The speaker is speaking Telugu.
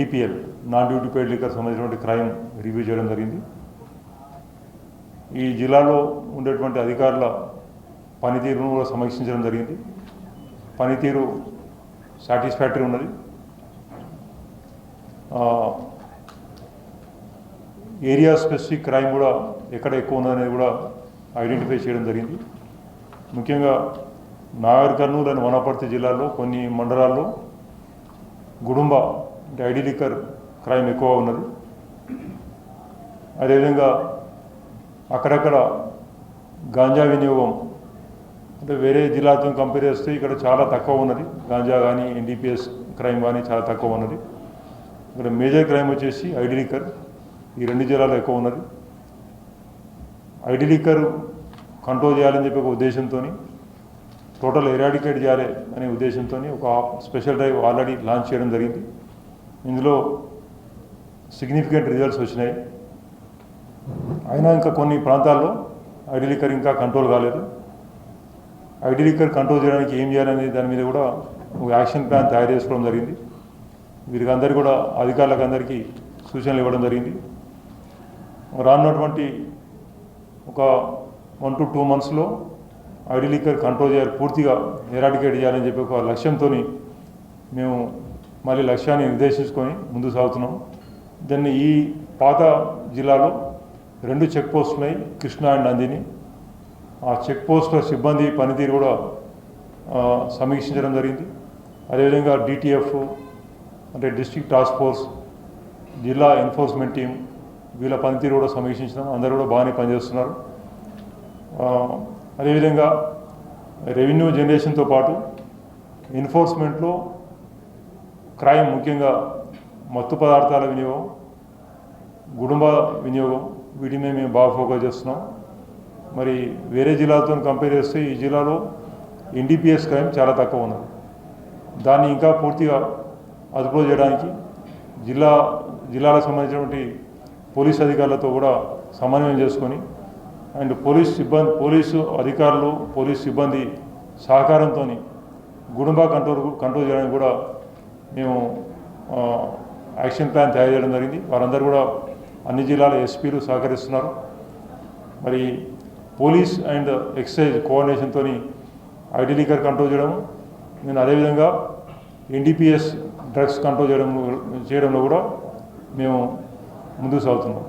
NDPL non duty paid liquor సంబంధించినటువంటి క్రైమ్ రివ్యూ చేయడం జరిగింది. ఈ జిల్లాలో ఉండేటువంటి అధికారుల పనితీరును కూడా సమీక్షించడం జరిగింది. పనితీరు సాటిస్ఫాక్టరీ ఉన్నది. ఏరియా స్పెసిఫిక్ క్రైమ్ కూడా ఎక్కడ ఎక్కువ ఉన్నదనేది కూడా ఐడెంటిఫై చేయడం జరిగింది. ముఖ్యంగా నాగర్ కర్నూలు అండ్ వనపర్తి జిల్లాల్లో కొన్ని మండలాల్లో గుడుంబ అంటే ఐడి లిక్కర్ క్రైమ్ ఎక్కువ ఉన్నది. అదేవిధంగా అక్కడక్కడ గాంజా వినియోగం అంటే వేరే జిల్లాతో కంపేర్ చేస్తే ఇక్కడ చాలా తక్కువ ఉన్నది. గాంజా కానీ ఎన్డీపీఎస్ క్రైమ్ కానీ చాలా తక్కువ ఉన్నది. ఇక్కడ మేజర్ క్రైమ్ వచ్చేసి ఐడి లిక్కర్. ఈ రెండు జిల్లాలో ఎక్కువ ఉన్నది. ఐడి లిక్కర్ కంట్రోల్ చేయాలని చెప్పి ఒక ఉద్దేశంతో టోటల్ ఎరాడికేట్ చేయాలి అనే ఉద్దేశంతో ఒక స్పెషల్ డ్రైవ్ ఆల్రెడీ లాంచ్ చేయడం జరిగింది. ఇందులో సిగ్నిఫికెంట్ రిజల్ట్స్ వచ్చినాయి. అయినా ఇంకా కొన్ని ప్రాంతాల్లో ఐడిలికర్ ఇంకా కంట్రోల్ కాలేదు. ఐడిలికర్ కంట్రోల్ చేయడానికి ఏం చేయాలనే దాని మీద కూడా ఒక యాక్షన్ ప్లాన్ తయారు చేసుకోవడం జరిగింది. వీరికి అందరికీ కూడా అధికారులకు అందరికీ సూచనలు ఇవ్వడం జరిగింది. రానున్నటువంటి ఒక వన్ టు టూ మంత్స్లో ఐడిలికర్ కంట్రోల్ చేయాలి పూర్తిగా ఎరాడికేట్ చేయాలని చెప్పి ఒక లక్ష్యంతో మేము మళ్ళీ లక్ష్యాన్ని నిర్దేశించుకొని ముందు సాగుతున్నాం. దాన్ని ఈ పాత జిల్లాలో రెండు చెక్ పోస్టులు ఉన్నాయి కృష్ణా అండ్ నందిని. ఆ చెక్ పోస్టుల సిబ్బంది పనితీరు కూడా సమీక్షించడం జరిగింది. అదేవిధంగా డిటిఎఫ్ అంటే డిస్ట్రిక్ట్ టాస్క్ ఫోర్స్ జిల్లా ఎన్ఫోర్స్మెంట్ టీం వీళ్ళ పనితీరు కూడా సమీక్షించినాం. అందరూ కూడా బాగానే పనిచేస్తున్నారు. అదేవిధంగా రెవెన్యూ జనరేషన్తో పాటు ఎన్ఫోర్స్మెంట్లో క్రైమ్ ముఖ్యంగా మత్తు పదార్థాల వినియోగం గుడుంబ వినియోగం వీటి మీద మేము బాగా ఫోకస్ చేస్తున్నాం. మరి వేరే జిల్లాలతో కంపేర్ చేస్తే ఈ జిల్లాలో ఎన్డీపీఎస్ క్రైమ్ చాలా తక్కువ ఉన్నది. దాన్ని ఇంకా పూర్తిగా అదుపులో చేయడానికి జిల్లా జిల్లాలకు సంబంధించినటువంటి పోలీస్ అధికారులతో కూడా సమన్వయం చేసుకొని అండ్ పోలీస్ సిబ్బంది పోలీసు అధికారులు పోలీస్ సిబ్బంది సహకారంతో గుడుంబా కంట్రోల్ కంట్రోల్ చేయడానికి కూడా మేము యాక్షన్ ప్లాన్ తయారు చేయడం జరిగింది. వారందరూ కూడా అన్ని జిల్లాల ఎస్పీలు సహకరిస్తున్నారు. మరి పోలీస్ అండ్ ఎక్సైజ్ కోఆర్డినేషన్తో ఐటీ లీకర్ కంట్రోల్ చేయడము నేను అదేవిధంగా ఎన్డీపీఎస్ డ్రగ్స్ కంట్రోల్ చేయడం చేయడంలో కూడా మేము ముందుకు సాగుతున్నాం.